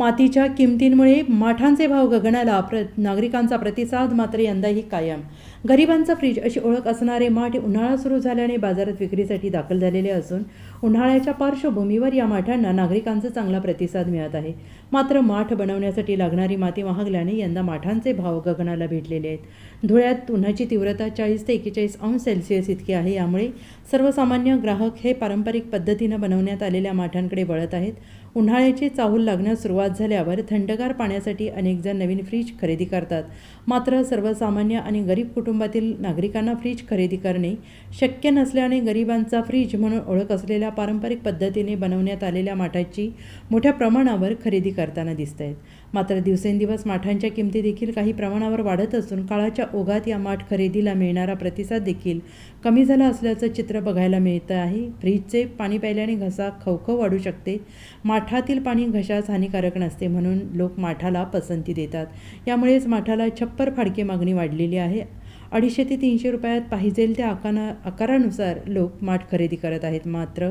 मातीच्या किमतींमुळे माठांचे भाव गगनाला प्र नागरिकांचा प्रतिसाद मात्र यंदाही कायम. गरिबांचा फ्रीज अशी ओळख असणारे माठ उन्हाळा सुरू झाल्याने बाजारात विक्रीसाठी दाखल झालेले असून उन्हाळ्याच्या पार्श्वभूमीवर या माठांना नागरिकांचा चांगला प्रतिसाद मिळत आहे. मात्र माठ बनवण्यासाठी लागणारी माती महागल्याने यंदा माठांचे भाव गगनाला भेटलेले आहेत. धुळ्यात उन्हाची तीव्रता चाळीस ते एकेचाळीस अंश सेल्सिअस इतकी आहे. यामुळे सर्वसामान्य ग्राहक हे पारंपरिक पद्धतीनं बनवण्यात आलेल्या माठांकडे वळत आहेत. उन्हाळ्याची चाहूल लागण्यास सुरुवात झाल्यावर थंडगार पाण्यासाठी अनेकजण नवीन फ्रीज खरेदी करतात. मात्र सर्वसामान्य आणि गरीब कुटुंबातील नागरिकांना फ्रीज खरेदी करणे शक्य नसल्याने गरिबांचा फ्रीज म्हणून ओळख असलेल्या पारंपरिक पद्धतीने बनवण्यात आलेल्या माठाची मोठ्या प्रमाणावर खरेदी करताना दिसत आहेत मात्र दिवसेंदिवस माठांच्या किमती देखील काही प्रमाणावर वाढत असून काळाच्या ओघात या माठ खरेदीला मिळणारा प्रतिसाद देखील कमी झाला असल्याचं चित्र बघायला मिळतं आहे. फ्रीजचे पाणी प्यायल्याने घसा खवखव वाढू शकते. माठातील पाणी घशास हानिकारक नसते म्हणून लोक माठाला पसंती देतात. यामुळेच माठाला छप्पर फाडके मागणी वाढलेली आहे. अडीचशे ते तीनशे रुपयात पाहिजेल त्या आकाना आकारानुसार लोक माठ खरेदी करत आहेत. मात्र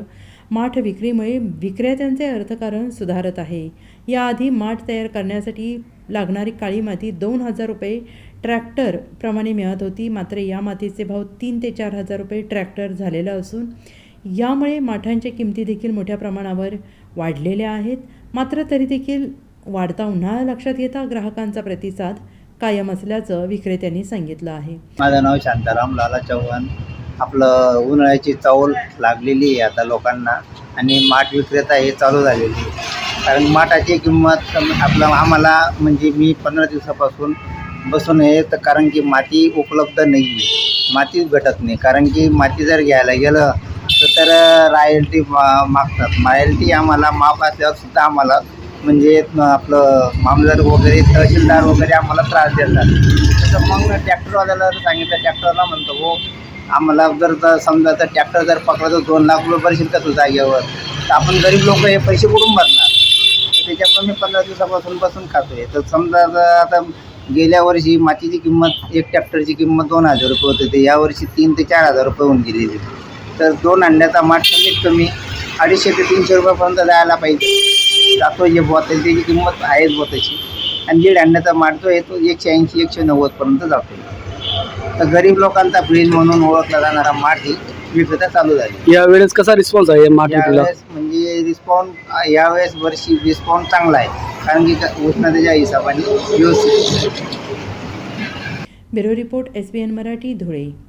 माठ विक्रीमुळे विक्रेत्यांचे अर्थकारण सुधारत आहे. याआधी माठ तयार करण्यासाठी लागणारी काळी माती दोन हजार रुपये ट्रॅक्टरप्रमाणे मिळत होती. मात्र या मातीचे भाव तीन ते चार हजार रुपये ट्रॅक्टर झालेला असून यामुळे माठांच्या किमती देखील मोठ्या प्रमाणावर वाढलेल्या आहेत. मात्र तरी देखील वाढता उन्हाळा लक्षात घेता ग्राहकांचा प्रतिसाद कायम असल्याचं विक्रेत्यांनी सांगितलं आहे. माझं नाव शांताराम लाला चव्हाण. आपलं उन्हाळ्याची चावल लागलेली आहे आता लोकांना आणि माठ विक्रेता हे चालू झालेली आहे. कारण माठाची किंमत आपलं आम्हाला म्हणजे मी पंधरा दिवसापासून बसून आहे तर कारण की माती उपलब्ध नाही आहे. मातीच भेटत नाही. कारण की माती जर घ्यायला गेलं तर रॉयल्टी मा मागतात. रॉयल्टी आम्हाला माफ असल्यावर सुद्धा आम्हाला म्हणजे आपलं मामदार वगैरे तहसीलदार वगैरे आम्हाला त्रास देतात. तसं मग ट्रॅक्टरवाल्याला जर सांगितलं ट्रॅक्टरला म्हणतो हो आम्हाला जर तर समजा तर ट्रॅक्टर जर पकडला तर दोन लाख रुपये भरशील का तू जागेवर तर आपण गरीब लोक हे पैसे कुठून भरणार? तर त्याच्यामुळे मी पंधरा दिवसापासून बसून खातो आहे तर समजा आता गेल्या वर्षी मातीची किंमत एक ट्रॅक्टरची किंमत दोन हजार रुपये होती तर यावर्षी तीन ते चार हजार रुपये होऊन गेलेली तर दोन अंड्याचा माठ कमीत कमी अडीचशे ते तीनशे रुपयापर्यंत जायला पाहिजे. जातो जे बुवा त्याची किंमत आहेच बुवा आणि दीड माठ जो आहे तो एकशे ऐंशी एकशे नव्वदपर्यंत जातो. तर गरीब लोकांचा फ्रीज म्हणून ओळखला जाणारा माठ ही विक्रेता चालू झाली. यावेळेस कसा रिस्पॉन्स आहे मार्केटला यावेळेस म्हणजे रिस्पॉन्स यावेळेस वर्षी रिस्पॉन्स चांगला आहे. कारण की क- उष्णतेच्या हिशोबाने व्यवस्थित. Bureau report S B N Marathi Dhule.